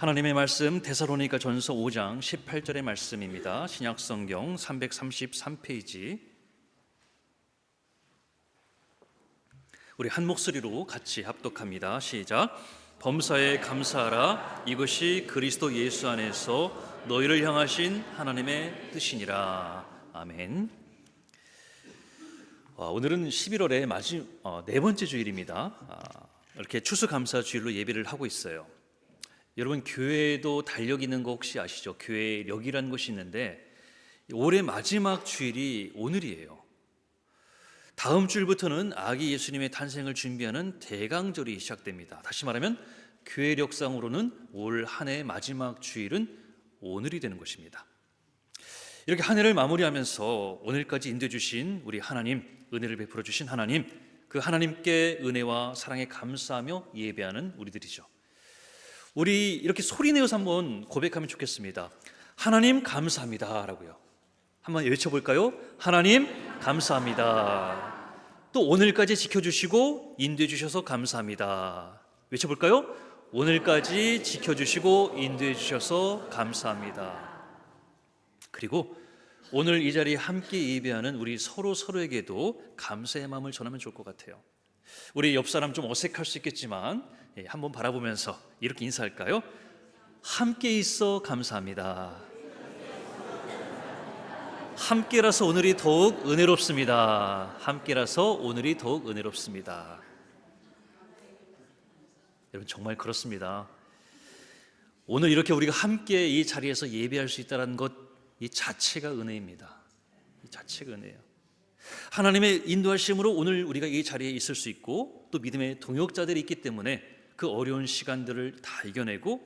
하나님의 말씀 데살로니가 전서 5장 18절의 말씀입니다. 신약 성경 333페이지. 우리 한 목소리로 같이 합독합니다. 시작. 범사에 감사하라. 이것이 그리스도 예수 안에서 너희를 향하신 하나님의 뜻이니라. 아멘. 어, 오늘은 11월의 마지 어, 네 번째 주일입니다. 아, 이렇게 추수감사 주일로 예배를 하고 있어요. 여러분 교회도 달력 있는 거 혹시 아시죠? 교회력이라는 것이 있는데 올해 마지막 주일이 오늘이에요. 다음 주일부터는 아기 예수님의 탄생을 준비하는 대강절이 시작됩니다. 다시 말하면 교회력상으로는 올 한 해의 마지막 주일은 오늘이 되는 것입니다. 이렇게 한 해를 마무리하면서 오늘까지 인도해 주신 우리 하나님, 은혜를 베풀어 주신 하나님, 그 하나님께 은혜와 사랑에 감사하며 예배하는 우리들이죠. 우리 이렇게 소리 내어서 한번 고백하면 좋겠습니다. 하나님 감사합니다 라고요. 한번 외쳐볼까요? 하나님 감사합니다. 또 오늘까지 지켜주시고 인도해 주셔서 감사합니다. 외쳐볼까요? 오늘까지 지켜주시고 인도해 주셔서 감사합니다. 그리고 오늘 이 자리에 함께 예배하는 우리 서로 서로에게도 감사의 마음을 전하면 좋을 것 같아요. 우리 옆 사람 좀 어색할 수 있겠지만 예, 한번 바라보면서 이렇게 인사할까요? 함께 있어 감사합니다. 함께라서 오늘이 더욱 은혜롭습니다. 함께라서 오늘이 더욱 은혜롭습니다. 여러분 정말 그렇습니다. 오늘 이렇게 우리가 함께 이 자리에서 예배할 수 있다는 것 이 자체가 은혜입니다. 이 자체가 은혜예요. 하나님의 인도하심으로 오늘 우리가 이 자리에 있을 수 있고 또 믿음의 동역자들이 있기 때문에 그 어려운 시간들을 다 이겨내고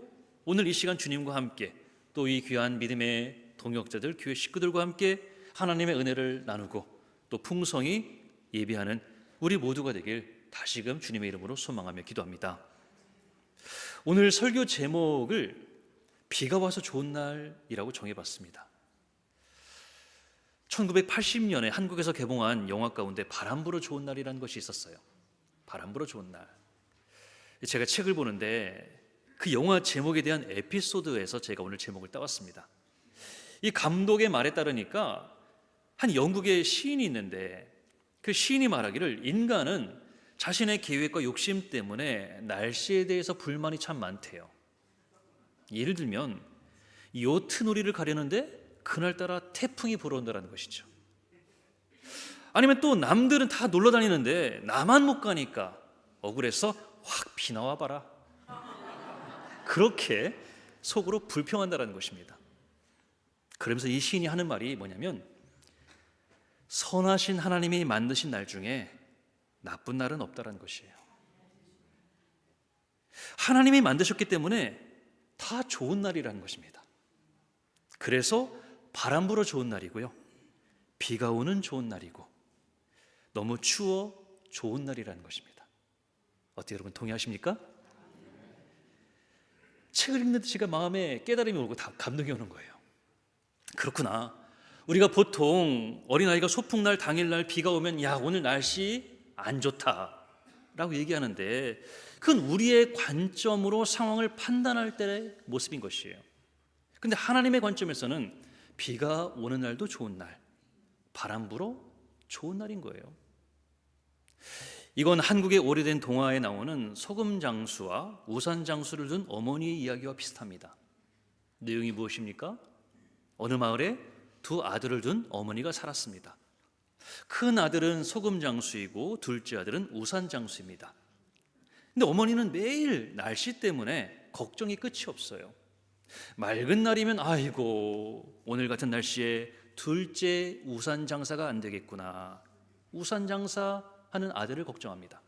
오늘 이 시간 주님과 함께 또 이 귀한 믿음의 동역자들 교회 식구들과 함께 하나님의 은혜를 나누고 또 풍성히 예배하는 우리 모두가 되길 다시금 주님의 이름으로 소망하며 기도합니다. 오늘 설교 제목을 비가 와서 좋은 날이라고 정해봤습니다. 1980년에 한국에서 개봉한 영화 가운데 바람 불어 좋은 날이라는 것이 있었어요. 바람 불어 좋은 날. 제가 책을 보는데 그 영화 제목에 대한 에피소드에서 제가 오늘 제목을 따왔습니다. 이 감독의 말에 따르니까 한 영국의 시인이 있는데 그 시인이 말하기를 인간은 자신의 계획과 욕심 때문에 날씨에 대해서 불만이 참 많대요. 예를 들면 요트 놀이를 가려는데 그날따라 태풍이 불어온다는 것이죠. 아니면 또 남들은 다 놀러 다니는데 나만 못 가니까 억울해서 확 비나와 봐라. 그렇게 속으로 불평한다는 것입니다. 그러면서 이 시인이 하는 말이 뭐냐면 선하신 하나님이 만드신 날 중에 나쁜 날은 없다라는 것이에요. 하나님이 만드셨기 때문에 다 좋은 날이라는 것입니다. 그래서 바람 불어 좋은 날이고요. 비가 오는 좋은 날이고 너무 추워 좋은 날이라는 것입니다. 어떻게 여러분 동의하십니까? 책을 읽는 제가 마음에 깨달음이 오고 다 감동이 오는 거예요. 그렇구나. 우리가 보통 어린아이가 소풍날 당일날 비가 오면 야 오늘 날씨 안 좋다 라고 얘기하는데 그건 우리의 관점으로 상황을 판단할 때의 모습인 것이에요. 근데 하나님의 관점에서는 비가 오는 날도 좋은 날, 바람 불어 좋은 날인 거예요. 이건 한국의 오래된 동화에 나오는 소금 장수와 우산 장수를 둔 어머니의 이야기와 비슷합니다. 내용이 무엇입니까? 어느 마을에 두 아들을 둔 어머니가 살았습니다. 큰 아들은 소금 장수이고 둘째 아들은 우산 장수입니다. 근데 어머니는 매일 날씨 때문에 걱정이 끝이 없어요. 맑은 날이면 아이고 오늘 같은 날씨에 둘째 우산 장사가 안 되겠구나. 우산 장사 하는 아들을 걱정합니다.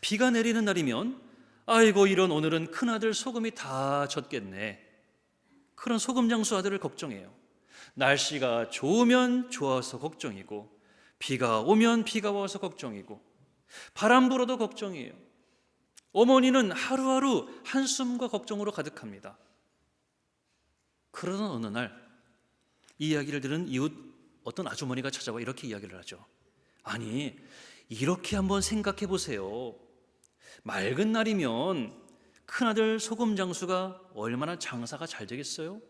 비가 내리는 날이면 아이고 이런 오늘은 큰 아들 소금이 다 젖겠네. 그런 소금 장수 아들을 걱정해요. 날씨가 좋으면 좋아서 걱정이고 비가 오면 비가 와서 걱정이고 바람 불어도 걱정이에요. 어머니는 하루하루 한숨과 걱정으로 가득합니다. 그러던 어느 날이 이야기를 들은 이웃 어떤 아주머니가 찾아와 이렇게 이야기를 하죠. 아니, 이렇게 한번 생각해 보세요. 맑은 날이면 큰아들 소금 장수가 얼마나 장사가 잘 되겠어요?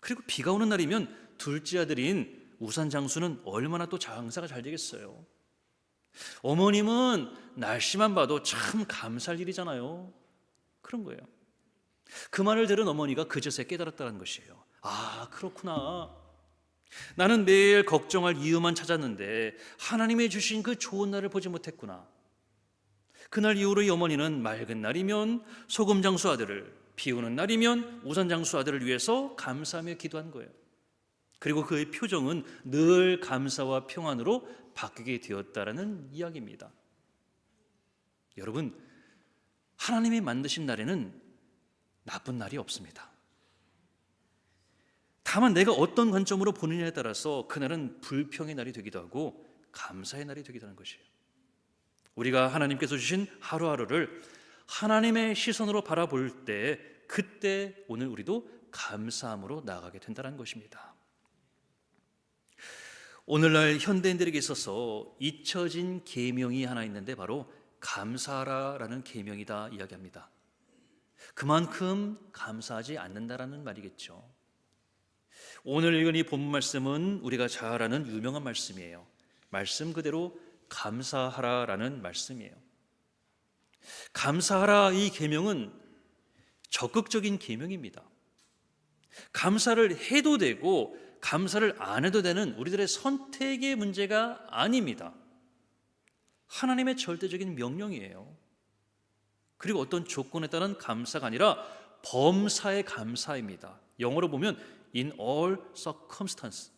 그리고 비가 오는 날이면 둘째 아들인 우산 장수는 얼마나 또 장사가 잘 되겠어요? 어머님은 날씨만 봐도 참 감사할 일이잖아요. 그런 거예요. 그 말을 들은 어머니가 그저새 깨달았다는 것이에요. 아, 그렇구나. 나는 매일 걱정할 이유만 찾았는데 하나님의 주신 그 좋은 날을 보지 못했구나. 그날 이후로 이 어머니는 맑은 날이면 소금 장수 아들을, 비 오는 날이면 우산 장수 아들을 위해서 감사하며 기도한 거예요. 그리고 그의 표정은 늘 감사와 평안으로 바뀌게 되었다라는 이야기입니다. 여러분, 하나님이 만드신 날에는 나쁜 날이 없습니다. 다만 내가 어떤 관점으로 보느냐에 따라서 그날은 불평의 날이 되기도 하고 감사의 날이 되기도 하는 것이에요. 우리가 하나님께서 주신 하루하루를 하나님의 시선으로 바라볼 때 그때 오늘 우리도 감사함으로 나아가게 된다는 것입니다. 오늘날 현대인들에게 있어서 잊혀진 계명이 하나 있는데 바로 감사하라라는 계명이다 이야기합니다. 그만큼 감사하지 않는다라는 말이겠죠. 오늘 읽은 이 본문 말씀은 우리가 잘 아는 유명한 말씀이에요. 말씀 그대로 감사하라라는 말씀이에요. 감사하라 이 계명은 적극적인 계명입니다. 감사를 해도 되고 감사를 안 해도 되는 우리들의 선택의 문제가 아닙니다. 하나님의 절대적인 명령이에요. 그리고 어떤 조건에 따른 감사가 아니라 범사의 감사입니다. 영어로 보면 in all circumstance.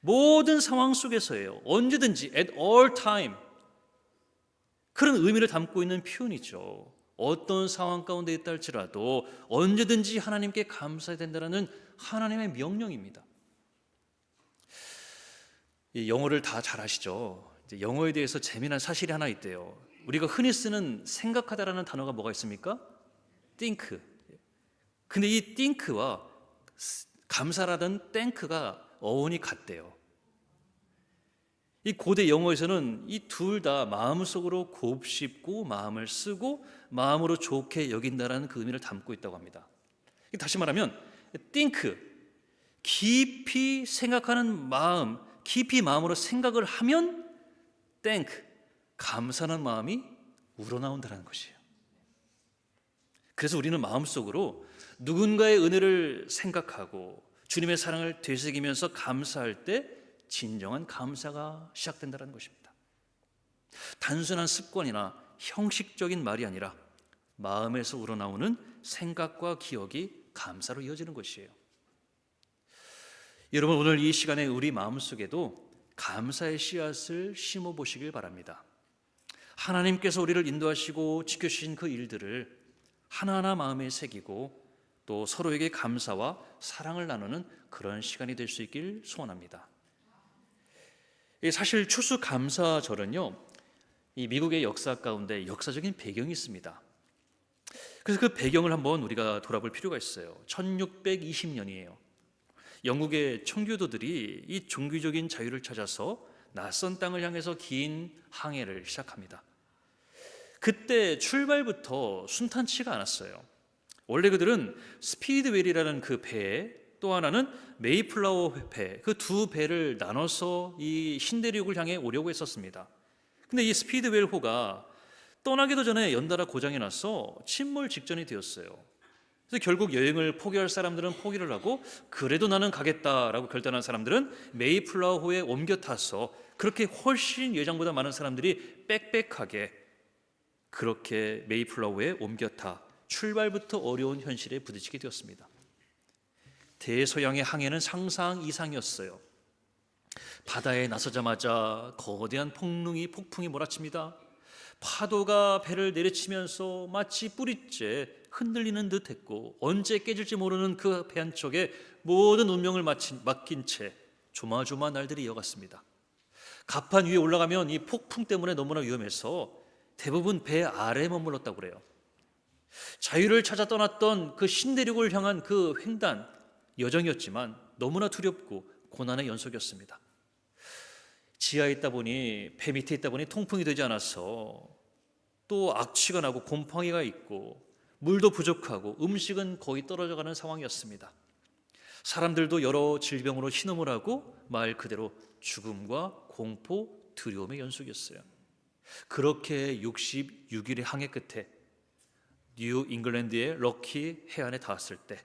모든 상황 속에서예요. 언제든지 at all time. 그런 의미를 담고 있는 표현이죠. 어떤 상황 가운데 있다 할지라도 언제든지 하나님께 감사해야 된다는 하나님의 명령입니다. 이 영어를 다 잘 아시죠? 영어에 대해서 재미난 사실이 하나 있대요. 우리가 흔히 쓰는 생각하다라는 단어가 뭐가 있습니까? think. 근데 이 think와 감사라던 땡크가 어원이 같대요. 이 고대 영어에서는 이 둘 다 마음속으로 곱씹고 마음을 쓰고 마음으로 좋게 여긴다라는 그 의미를 담고 있다고 합니다. 다시 말하면 think 깊이 생각하는 마음, 깊이 마음으로 생각을 하면 thank 감사하는 마음이 우러나온다는 것이에요. 그래서 우리는 마음속으로 누군가의 은혜를 생각하고 주님의 사랑을 되새기면서 감사할 때 진정한 감사가 시작된다는 것입니다. 단순한 습관이나 형식적인 말이 아니라 마음에서 우러나오는 생각과 기억이 감사로 이어지는 것이에요. 여러분 오늘 이 시간에 우리 마음속에도 감사의 씨앗을 심어 보시길 바랍니다. 하나님께서 우리를 인도하시고 지켜주신 그 일들을 하나하나 마음에 새기고 또 서로에게 감사와 사랑을 나누는 그런 시간이 될 수 있길 소원합니다. 사실 추수감사절은요, 이 미국의 역사 가운데 역사적인 배경이 있습니다. 그래서 그 배경을 한번 우리가 돌아볼 필요가 있어요. 1620년이에요. 영국의 청교도들이 이 종교적인 자유를 찾아서 낯선 땅을 향해서 긴 항해를 시작합니다. 그때 출발부터 순탄치가 않았어요. 원래 그들은 스피드웰이라는 그 배, 또 하나는 메이플라워 배, 그 두 배를 나눠서 이 신대륙을 향해 오려고 했었습니다. 근데 이 스피드웰호가 떠나기도 전에 연달아 고장이 나서 침몰 직전이 되었어요. 그래서 결국 여행을 포기할 사람들은 포기를 하고 그래도 나는 가겠다라고 결단한 사람들은 메이플라워호에 옮겨 타서 그렇게 훨씬 예정보다 많은 사람들이 빽빽하게 그렇게 메이플라워에 옮겨 타 출발부터 어려운 현실에 부딪히게 되었습니다. 대서양의 항해는 상상 이상이었어요. 바다에 나서자마자 거대한 폭풍이 폭풍이 몰아칩니다. 파도가 배를 내리치면서 마치 뿌리째 흔들리는 듯했고 언제 깨질지 모르는 그 배 한쪽에 모든 운명을 맡긴, 맡긴 채 조마조마 날들이 이어갔습니다. 갑판 위에 올라가면 이 폭풍 때문에 너무나 위험해서 대부분 배 아래에 머물렀다고 그래요. 자유를 찾아 떠났던 그 신대륙을 향한 그 횡단 여정이었지만 너무나 두렵고 고난의 연속이었습니다. 지하에 있다 보니 배 밑에 있다 보니 통풍이 되지 않아서 또 악취가 나고 곰팡이가 있고 물도 부족하고 음식은 거의 떨어져가는 상황이었습니다. 사람들도 여러 질병으로 신음을 하고 말 그대로 죽음과 공포, 두려움의 연속이었어요. 그렇게 66일의 항해 끝에 뉴 잉글랜드의 럭키 해안에 닿았을 때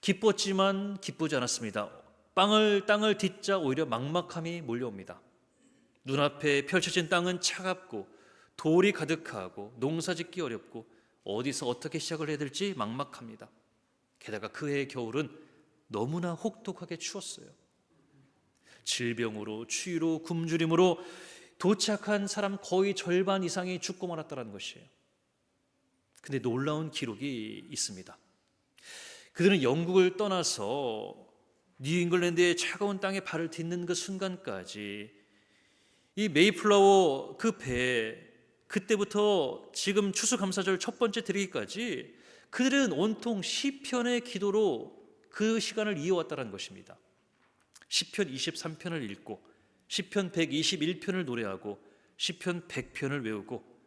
기뻤지만 기쁘지 않았습니다. 땅을 땅을 딛자 오히려 막막함이 몰려옵니다. 눈앞에 펼쳐진 땅은 차갑고 돌이 가득하고 농사짓기 어렵고 어디서 어떻게 시작을 해야 될지 막막합니다. 게다가 그해의 겨울은 너무나 혹독하게 추웠어요. 질병으로 추위로 굶주림으로 도착한 사람 거의 절반 이상이 죽고 말았다는 것이에요. 근데 놀라운 기록이 있습니다. 그들은 영국을 떠나서 뉴잉글랜드의 차가운 땅에 발을 딛는 그 순간까지 이 메이플라워 그 배에 그때부터 지금 추수감사절 첫 번째 드리기까지 그들은 온통 시편의 기도로 그 시간을 이어왔다는 것입니다. 시편 23편을 읽고 시편 121편을 노래하고 시편 100편을 외우고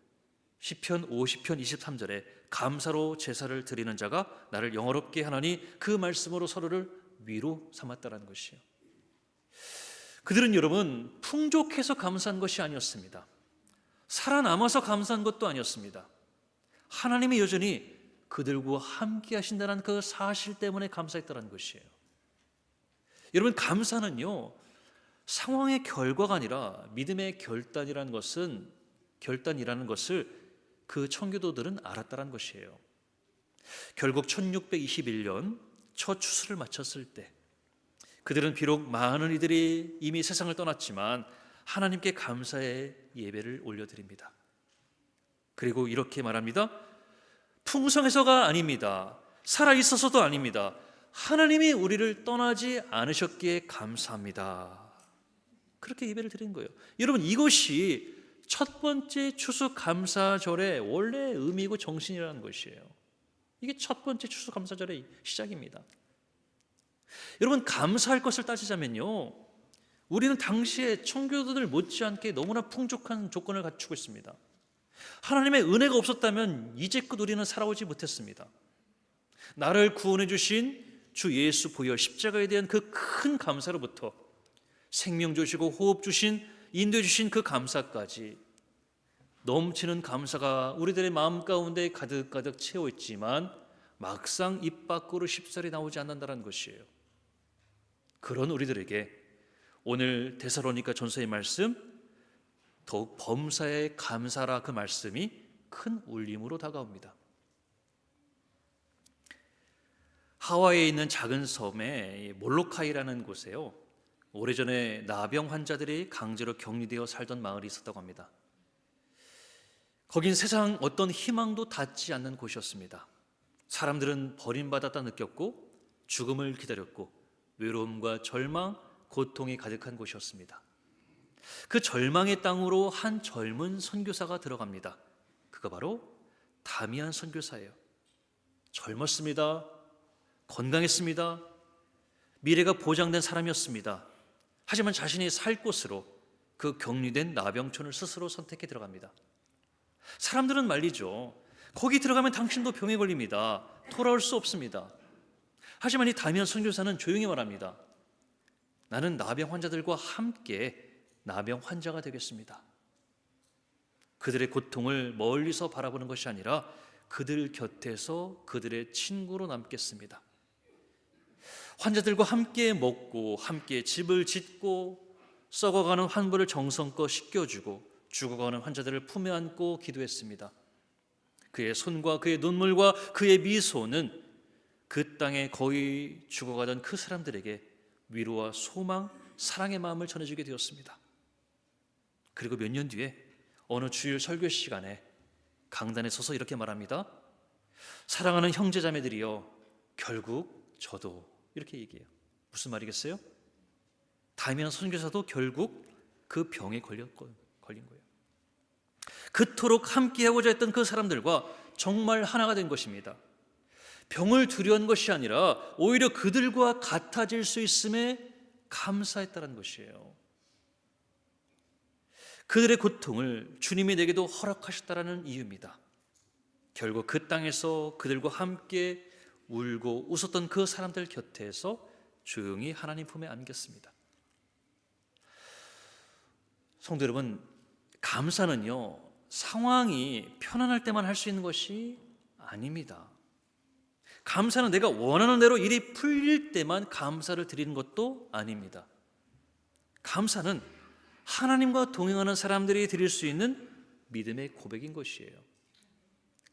시편 50편 23절에 감사로 제사를 드리는 자가 나를 영어롭게 하나니 그 말씀으로 서로를 위로 삼았다는 것이요. 그들은 여러분 풍족해서 감사한 것이 아니었습니다. 살아남아서 감사한 것도 아니었습니다. 하나님이 여전히 그들과 함께 하신다는 그 사실 때문에 감사했다는 것이에요. 여러분 감사는요 상황의 결과가 아니라 믿음의 결단이라는 것은 결단이라는 것을 그 청교도들은 알았다는 것이에요. 결국 1621년 첫 추수를 마쳤을 때 그들은 비록 많은 이들이 이미 세상을 떠났지만 하나님께 감사의 예배를 올려드립니다. 그리고 이렇게 말합니다. 풍성해서가 아닙니다. 살아 있어서도 아닙니다. 하나님이 우리를 떠나지 않으셨기에 감사합니다. 그렇게 예배를 드린 거예요. 여러분 이것이 첫 번째 추수 감사절의 원래 의미고 정신이라는 것이에요. 이게 첫 번째 추수 감사절의 시작입니다. 여러분 감사할 것을 따지자면요. 우리는 당시에 청교도들 못지않게 너무나 풍족한 조건을 갖추고 있습니다. 하나님의 은혜가 없었다면 이제껏 우리는 살아오지 못했습니다. 나를 구원해 주신 주 예수 보혈 십자가에 대한 그 큰 감사로부터 생명 주시고 호흡 주신 인도해 주신 그 감사까지 넘치는 감사가 우리들의 마음 가운데 가득가득 채워 있지만 막상 입 밖으로 쉽사리 나오지 않는다는 것이에요. 그런 우리들에게 오늘 데살로니가 전서의 말씀 더욱 범사에 감사라 그 말씀이 큰 울림으로 다가옵니다. 하와이에 있는 작은 섬에 몰로카이라는 곳에요. 오래전에 나병 환자들이 강제로 격리되어 살던 마을이 있었다고 합니다. 거긴 세상 어떤 희망도 닿지 않는 곳이었습니다. 사람들은 버림받았다 느꼈고 죽음을 기다렸고 외로움과 절망, 고통이 가득한 곳이었습니다. 그 절망의 땅으로 한 젊은 선교사가 들어갑니다. 그가 바로 다미안 선교사예요. 젊었습니다. 건강했습니다. 미래가 보장된 사람이었습니다. 하지만 자신이 살 곳으로 그 격리된 나병촌을 스스로 선택해 들어갑니다. 사람들은 말리죠. 거기 들어가면 당신도 병에 걸립니다. 돌아올 수 없습니다. 하지만 이 다미안 선교사는 조용히 말합니다. 나는 나병 환자들과 함께 나병 환자가 되겠습니다. 그들의 고통을 멀리서 바라보는 것이 아니라 그들 곁에서 그들의 친구로 남겠습니다. 환자들과 함께 먹고 함께 집을 짓고 썩어가는 환부를 정성껏 씻겨주고 죽어가는 환자들을 품에 안고 기도했습니다. 그의 손과 그의 눈물과 그의 미소는 그 땅에 거의 죽어가던 그 사람들에게 위로와 소망, 사랑의 마음을 전해주게 되었습니다. 그리고 몇 년 뒤에 어느 주일 설교 시간에 강단에 서서 이렇게 말합니다. 사랑하는 형제자매들이여, 결국 저도 이렇게 얘기해요. 무슨 말이겠어요? 다미안 선교사도 결국 그 병에 걸린 거예요. 그토록 함께하고자 했던 그 사람들과 정말 하나가 된 것입니다. 병을 두려운 것이 아니라 오히려 그들과 같아질 수 있음에 감사했다는 것이에요. 그들의 고통을 주님이 내게도 허락하셨다라는 이유입니다. 결국 그 땅에서 그들과 함께 울고 웃었던 그 사람들 곁에서 조용히 하나님 품에 안겼습니다. 성도 여러분, 감사는요, 상황이 편안할 때만 할 수 있는 것이 아닙니다. 감사는 내가 원하는 대로 일이 풀릴 때만 감사를 드리는 것도 아닙니다. 감사는 하나님과 동행하는 사람들이 드릴 수 있는 믿음의 고백인 것이에요.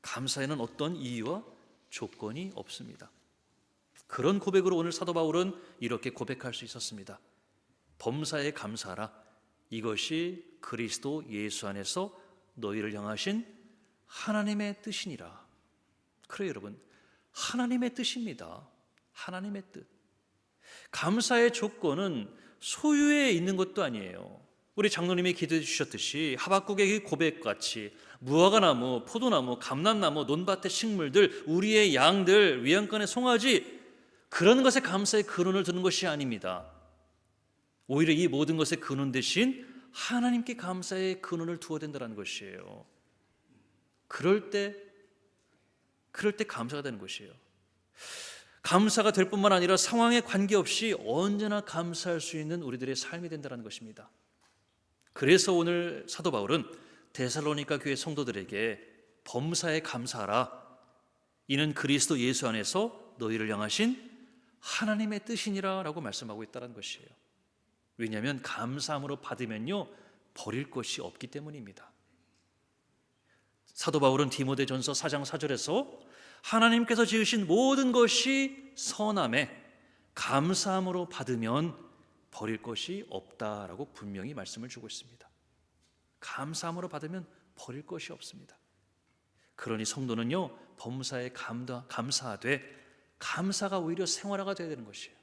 감사에는 어떤 이유와 조건이 없습니다. 그런 고백으로 오늘 사도 바울은 이렇게 고백할 수 있었습니다. 범사에 감사하라. 이것이 그리스도 예수 안에서 너희를 향하신 하나님의 뜻이니라. 그래요, 여러분. 하나님의 뜻입니다. 하나님의 뜻. 감사의 조건은 소유에 있는 것도 아니에요. 우리 장로님이 기도해 주셨듯이 하박국의 고백같이 무화과 나무, 포도나무, 감람나무, 논밭의 식물들, 우리의 양들, 위안권의 송아지 그런 것에 감사의 근원을 두는 것이 아닙니다. 오히려 이 모든 것의 근원 대신 하나님께 감사의 근원을 두어야 된다는 것이에요. 그럴 때 그럴 때 감사가 되는 것이에요. 감사가 될 뿐만 아니라 상황에 관계없이 언제나 감사할 수 있는 우리들의 삶이 된다는 것입니다. 그래서 오늘 사도 바울은 데살로니가 교회 성도들에게 범사에 감사하라. 이는 그리스도 예수 안에서 너희를 향하신 하나님의 뜻이니라라고 말씀하고 있다는 것이에요. 왜냐하면 감사함으로 받으면요 버릴 것이 없기 때문입니다. 사도 바울은 디모데전서 4장 4절에서 하나님께서 지으신 모든 것이 선함에 감사함으로 받으면 버릴 것이 없다라고 분명히 말씀을 주고 있습니다. 감사함으로 받으면 버릴 것이 없습니다. 그러니 성도는요 범사에 감다, 감사하되 감사가 오히려 생활화가 되어야 되는 것이에요.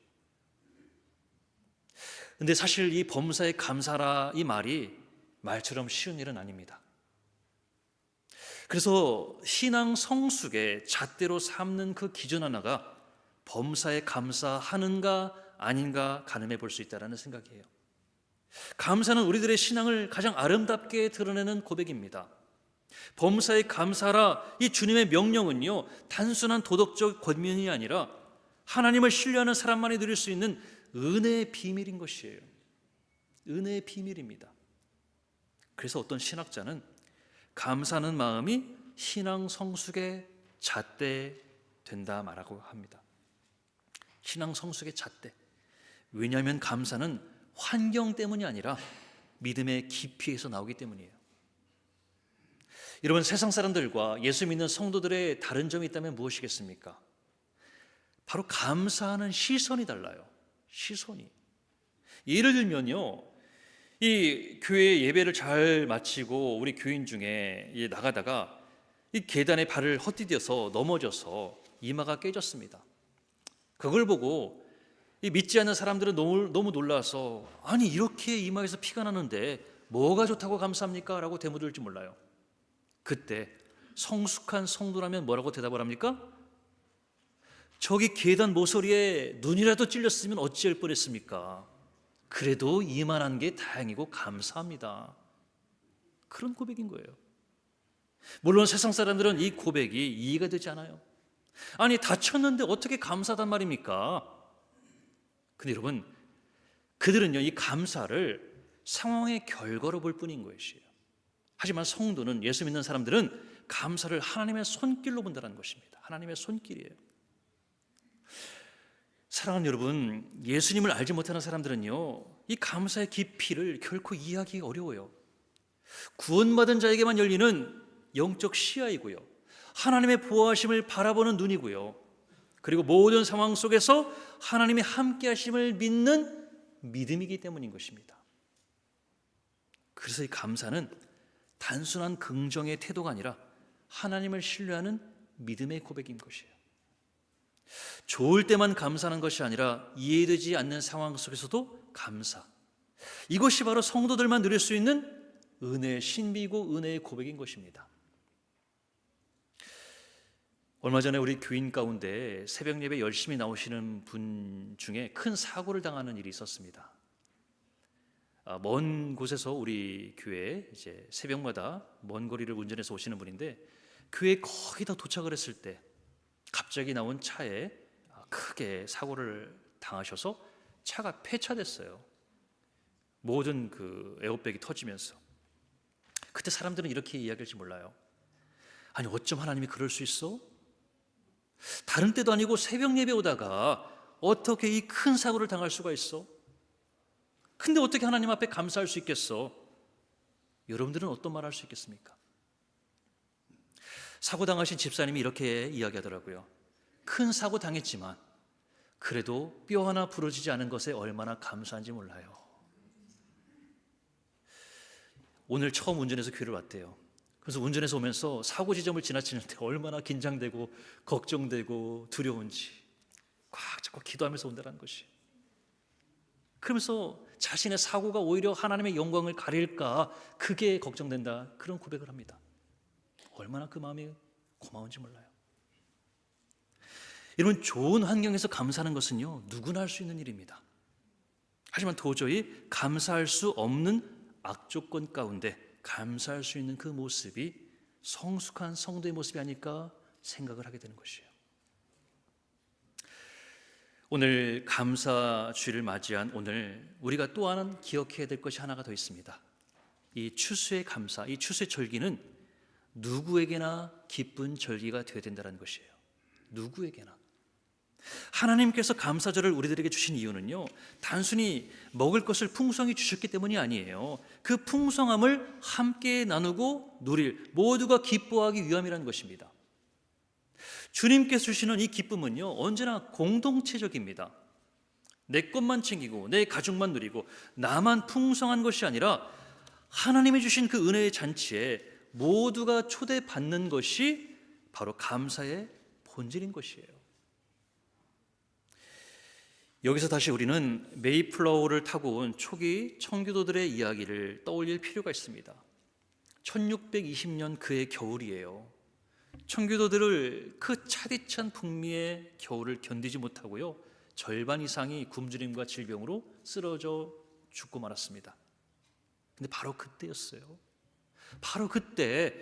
근데 사실 이 범사에 감사라 이 말이 말처럼 쉬운 일은 아닙니다. 그래서 신앙 성숙의 잣대로 삼는 그 기준 하나가 범사에 감사하는가 아닌가 가늠해 볼 수 있다라는 생각이에요. 감사는 우리들의 신앙을 가장 아름답게 드러내는 고백입니다. 범사에 감사라 이 주님의 명령은요 단순한 도덕적 권면이 아니라 하나님을 신뢰하는 사람만이 누릴 수 있는 은혜의 비밀인 것이에요. 은혜의 비밀입니다. 그래서 어떤 신학자는 감사하는 마음이 신앙 성숙의 잣대 된다 말하고 합니다. 신앙 성숙의 잣대. 왜냐하면 감사는 환경 때문이 아니라 믿음의 깊이에서 나오기 때문이에요. 여러분 세상 사람들과 예수 믿는 성도들의 다른 점이 있다면 무엇이겠습니까? 바로 감사하는 시선이 달라요. 시선이. 예를 들면요. 이 교회 예배를 잘 마치고 우리 교인 중에 나가다가 이 계단에 발을 헛디뎌서 넘어져서 이마가 깨졌습니다. 그걸 보고 이 믿지 않는 사람들은 너무 너무 놀라서 아니 이렇게 이마에서 피가 나는데 뭐가 좋다고 감사합니까? 라고 대묻을지 몰라요. 그때 성숙한 성도라면 뭐라고 대답을 합니까? 저기 계단 모서리에 눈이라도 찔렸으면 어찌할 뻔했습니까? 그래도 이만한 게 다행이고 감사합니다. 그런 고백인 거예요. 물론 세상 사람들은 이 고백이 이해가 되지 않아요. 아니 다쳤는데 어떻게 감사단 말입니까? 근데 여러분 그들은요 이 감사를 상황의 결과로 볼 뿐인 것이에요. 하지만 성도는 예수 믿는 사람들은 감사를 하나님의 손길로 본다는 것입니다. 하나님의 손길이에요. 사랑하는 여러분, 예수님을 알지 못하는 사람들은요, 이 감사의 깊이를 결코 이해하기 어려워요. 구원받은 자에게만 열리는 영적 시야이고요. 하나님의 보호하심을 바라보는 눈이고요. 그리고 모든 상황 속에서 하나님의 함께 하심을 믿는 믿음이기 때문인 것입니다. 그래서 이 감사는 단순한 긍정의 태도가 아니라 하나님을 신뢰하는 믿음의 고백인 것이에요. 좋을 때만 감사하는 것이 아니라 이해되지 않는 상황 속에서도 감사. 이것이 바로 성도들만 누릴 수 있는 은혜의 신비고 은혜의 고백인 것입니다. 얼마 전에 우리 교인 가운데 새벽 예배 열심히 나오시는 분 중에 큰 사고를 당하는 일이 있었습니다. 아, 먼 곳에서 우리 교회 이제 새벽마다 먼 거리를 운전해서 오시는 분인데 교회 거의 다 도착을 했을 때 갑자기 나온 차에 크게 사고를 당하셔서 차가 폐차됐어요. 모든 그 에어백이 터지면서 그때 사람들은 이렇게 이야기할지 몰라요. 아니 어쩜 하나님이 그럴 수 있어? 다른 때도 아니고 새벽 예배 오다가 어떻게 이 큰 사고를 당할 수가 있어? 근데 어떻게 하나님 앞에 감사할 수 있겠어? 여러분들은 어떤 말 할 수 있겠습니까? 사고 당하신 집사님이 이렇게 이야기하더라고요. 큰 사고 당했지만 그래도 뼈 하나 부러지지 않은 것에 얼마나 감사한지 몰라요. 오늘 처음 운전해서 교회를 왔대요. 그래서 운전해서 오면서 사고 지점을 지나치는데 얼마나 긴장되고 걱정되고 두려운지 꽉 잡고 기도하면서 온다는 것이. 그러면서 자신의 사고가 오히려 하나님의 영광을 가릴까 그게 걱정된다 그런 고백을 합니다. 얼마나 그 마음이 고마운지 몰라요. 여러분 좋은 환경에서 감사하는 것은요 누구나 할 수 있는 일입니다. 하지만 도저히 감사할 수 없는 악조건 가운데 감사할 수 있는 그 모습이 성숙한 성도의 모습이 아닐까 생각을 하게 되는 것이에요. 오늘 감사 주일을 맞이한 오늘 우리가 또 하나 기억해야 될 것이 하나가 더 있습니다. 이 추수의 감사, 이 추수의 절기는 누구에게나 기쁜 절기가 되어야 된다는 것이에요. 누구에게나. 하나님께서 감사절을 우리들에게 주신 이유는요, 단순히 먹을 것을 풍성히 주셨기 때문이 아니에요. 그 풍성함을 함께 나누고 누릴 모두가 기뻐하기 위함이라는 것입니다. 주님께서 주시는 이 기쁨은요, 언제나 공동체적입니다. 내 것만 챙기고 내 가족만 누리고 나만 풍성한 것이 아니라 하나님이 주신 그 은혜의 잔치에 모두가 초대받는 것이 바로 감사의 본질인 것이에요. 여기서 다시 우리는 메이플라워를 타고 온 초기 청교도들의 이야기를 떠올릴 필요가 있습니다. 1620년 그의 겨울이에요. 청교도들을 그 차디찬 북미의 겨울을 견디지 못하고요. 절반 이상이 굶주림과 질병으로 쓰러져 죽고 말았습니다. 근데 바로 그때였어요. 바로 그때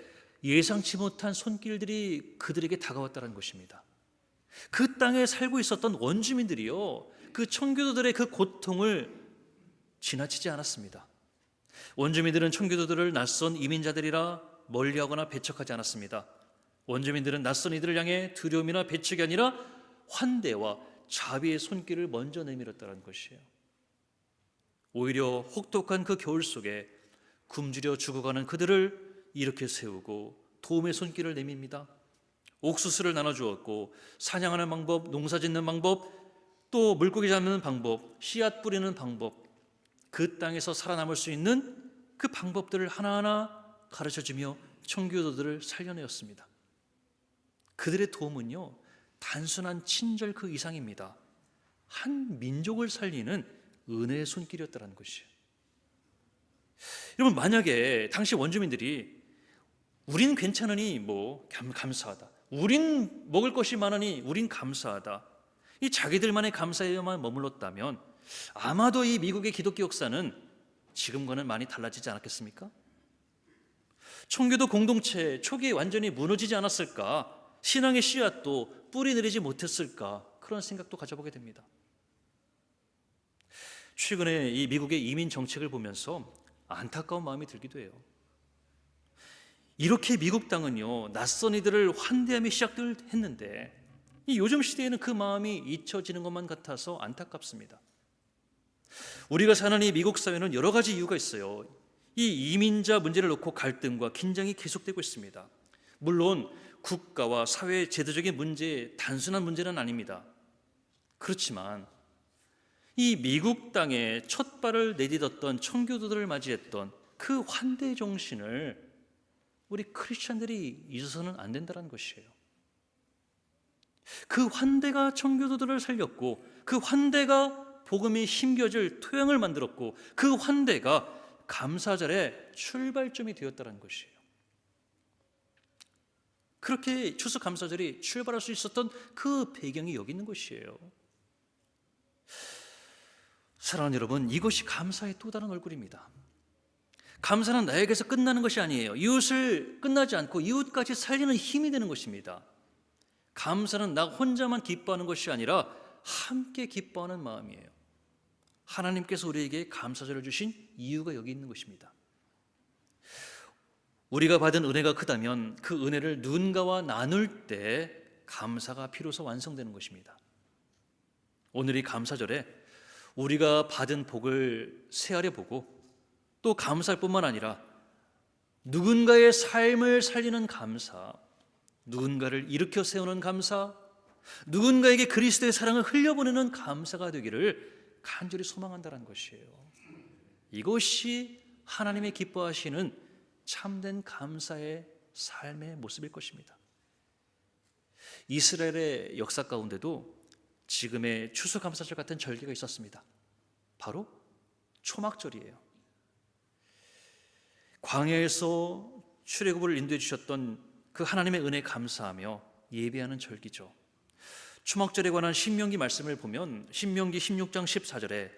예상치 못한 손길들이 그들에게 다가왔다는 것입니다. 그 땅에 살고 있었던 원주민들이요. 그 청교도들의 그 고통을 지나치지 않았습니다. 원주민들은 청교도들을 낯선 이민자들이라 멀리하거나 배척하지 않았습니다. 원주민들은 낯선 이들을 향해 두려움이나 배척이 아니라 환대와 자비의 손길을 먼저 내밀었다는 것이에요. 오히려 혹독한 그 겨울 속에 굶주려 죽어가는 그들을 이렇게 세우고 도움의 손길을 내밉니다. 옥수수를 나눠주었고 사냥하는 방법, 농사 짓는 방법, 또 물고기 잡는 방법, 씨앗 뿌리는 방법, 그 땅에서 살아남을 수 있는 그 방법들을 하나하나 가르쳐 주며 청교도들을 살려내었습니다. 그들의 도움은요 단순한 친절 그 이상입니다. 한 민족을 살리는 은혜의 손길이었다는 것이에요. 여러분 만약에 당시 원주민들이 우린 괜찮으니 뭐 감사하다. 우린 먹을 것이 많으니 우린 감사하다. 이 자기들만의 감사에만 머물렀다면 아마도 이 미국의 기독교 역사는 지금과는 많이 달라지지 않았겠습니까? 청교도 공동체 초기에 완전히 무너지지 않았을까? 신앙의 씨앗도 뿌리 내리지 못했을까? 그런 생각도 가져보게 됩니다. 최근에 이 미국의 이민 정책을 보면서 안타까운 마음이 들기도 해요. 이렇게 미국 땅은요 낯선 이들을 환대함이 시작했는데 이 요즘 시대에는 그 마음이 잊혀지는 것만 같아서 안타깝습니다. 우리가 사는 이 미국 사회는 여러 가지 이유가 있어요. 이 이민자 문제를 놓고 갈등과 긴장이 계속되고 있습니다. 물론 국가와 사회의 제도적인 문제 단순한 문제는 아닙니다. 그렇지만 이 미국 땅에 첫 발을 내딛었던 청교도들을 맞이했던 그 환대 정신을 우리 크리스천들이 잊어서는 안 된다는 것이에요. 그 환대가 청교도들을 살렸고 그 환대가 복음이 힘겨질 토양을 만들었고 그 환대가 감사절의 출발점이 되었다는 것이에요. 그렇게 추수 감사절이 출발할 수 있었던 그 배경이 여기 있는 것이에요. 사랑하는 여러분, 이것이 감사의 또 다른 얼굴입니다. 감사는 나에게서 끝나는 것이 아니에요. 이웃을 끝나지 않고 이웃까지 살리는 힘이 되는 것입니다. 감사는 나 혼자만 기뻐하는 것이 아니라 함께 기뻐하는 마음이에요. 하나님께서 우리에게 감사절을 주신 이유가 여기 있는 것입니다. 우리가 받은 은혜가 크다면 그 은혜를 누군가와 나눌 때 감사가 비로소 완성되는 것입니다. 오늘 이 감사절에 우리가 받은 복을 세아려 보고 또 감사할 뿐만 아니라 누군가의 삶을 살리는 감사, 누군가를 일으켜 세우는 감사, 누군가에게 그리스도의 사랑을 흘려보내는 감사가 되기를 간절히 소망한다는 것이에요. 이것이 하나님의 기뻐하시는 참된 감사의 삶의 모습일 것입니다. 이스라엘의 역사 가운데도 지금의 추수감사절 같은 절기가 있었습니다. 바로 초막절이에요. 광야에서 출애굽을 인도해 주셨던 그 하나님의 은혜 감사하며 예배하는 절기죠. 초막절에 관한 신명기 말씀을 보면 신명기 16장 14절에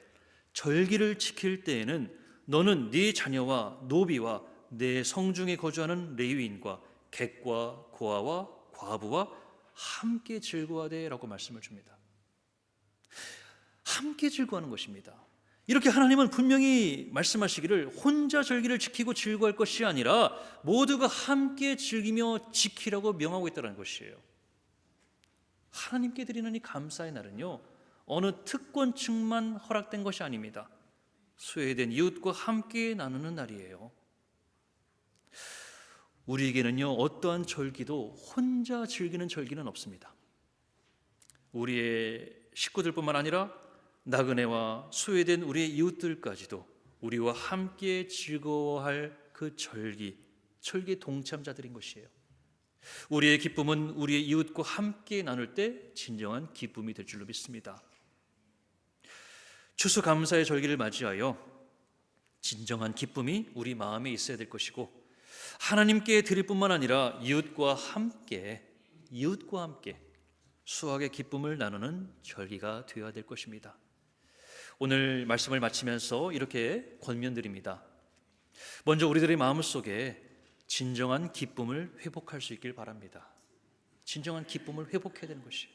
절기를 지킬 때에는 너는 네 자녀와 노비와 내 성중에 거주하는 레위인과 객과 고아와 과부와 함께 즐거워하되라고 말씀을 줍니다. 함께 즐거워하는 것입니다. 이렇게 하나님은 분명히 말씀하시기를 혼자 절기를 지키고 즐거워할 것이 아니라 모두가 함께 즐기며 지키라고 명하고 있다는 것이에요. 하나님께 드리는 이 감사의 날은요 어느 특권층만 허락된 것이 아닙니다. 소외된 이웃과 함께 나누는 날이에요. 우리에게는요 어떠한 절기도 혼자 즐기는 절기는 없습니다. 우리의 식구들뿐만 아니라 나그네와 소외된 우리의 이웃들까지도 우리와 함께 즐거워할 그 절기, 절기 동참자들인 것이에요. 우리의 기쁨은 우리의 이웃과 함께 나눌 때 진정한 기쁨이 될 줄로 믿습니다. 추수 감사의 절기를 맞이하여 진정한 기쁨이 우리 마음에 있어야 될 것이고 하나님께 드릴 뿐만 아니라 이웃과 함께 이웃과 함께 수학의 기쁨을 나누는 절기가 되어야 될 것입니다. 오늘 말씀을 마치면서 이렇게 권면드립니다. 먼저 우리들의 마음속에 진정한 기쁨을 회복할 수 있길 바랍니다. 진정한 기쁨을 회복해야 되는 것이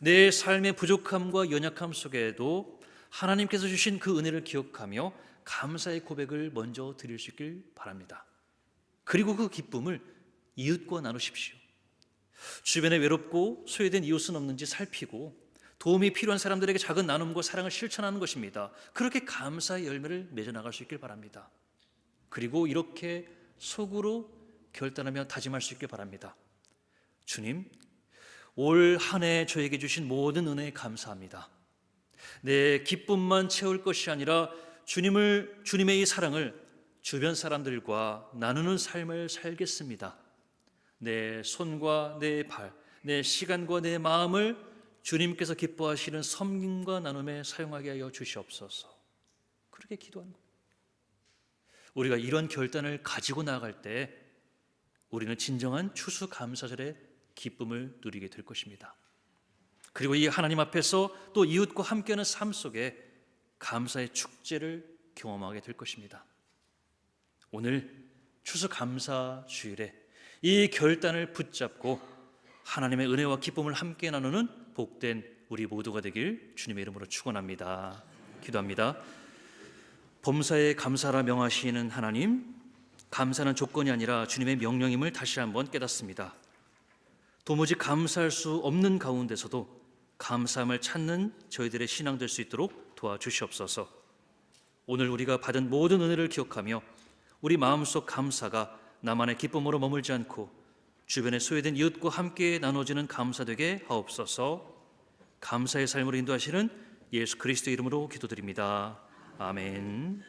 내 삶의 부족함과 연약함 속에도 하나님께서 주신 그 은혜를 기억하며 감사의 고백을 먼저 드릴 수 있길 바랍니다. 그리고 그 기쁨을 이웃과 나누십시오. 주변에 외롭고 소외된 이웃은 없는지 살피고 도움이 필요한 사람들에게 작은 나눔과 사랑을 실천하는 것입니다. 그렇게 감사의 열매를 맺어 나갈 수 있길 바랍니다. 그리고 이렇게 속으로 결단하며 다짐할 수 있길 바랍니다. 주님, 올 한 해 저에게 주신 모든 은혜에 감사합니다. 내 기쁨만 채울 것이 아니라 주님을 주님의 이 사랑을 주변 사람들과 나누는 삶을 살겠습니다. 내 손과 내 발, 내 시간과 내 마음을 주님께서 기뻐하시는 섬김과 나눔에 사용하게 하여 주시옵소서. 그렇게 기도하는 거예요. 우리가 이런 결단을 가지고 나아갈 때 우리는 진정한 추수 감사절의 기쁨을 누리게 될 것입니다. 그리고 이 하나님 앞에서 또 이웃과 함께하는 삶 속에 감사의 축제를 경험하게 될 것입니다. 오늘 추수 감사 주일에 이 결단을 붙잡고 하나님의 은혜와 기쁨을 함께 나누는 복된 우리 모두가 되길 주님의 이름으로 축원합니다. 기도합니다. 범사에 감사라 명하시는 하나님, 감사는 조건이 아니라 주님의 명령임을 다시 한번 깨닫습니다. 도무지 감사할 수 없는 가운데서도 감사함을 찾는 저희들의 신앙 될 수 있도록 도와주시옵소서. 오늘 우리가 받은 모든 은혜를 기억하며 우리 마음속 감사가 나만의 기쁨으로 머물지 않고 주변에 소외된 이웃과 함께 나눠지는 감사되게 하옵소서. 감사의 삶으로 인도하시는 예수 그리스도 이름으로 기도드립니다. 아멘.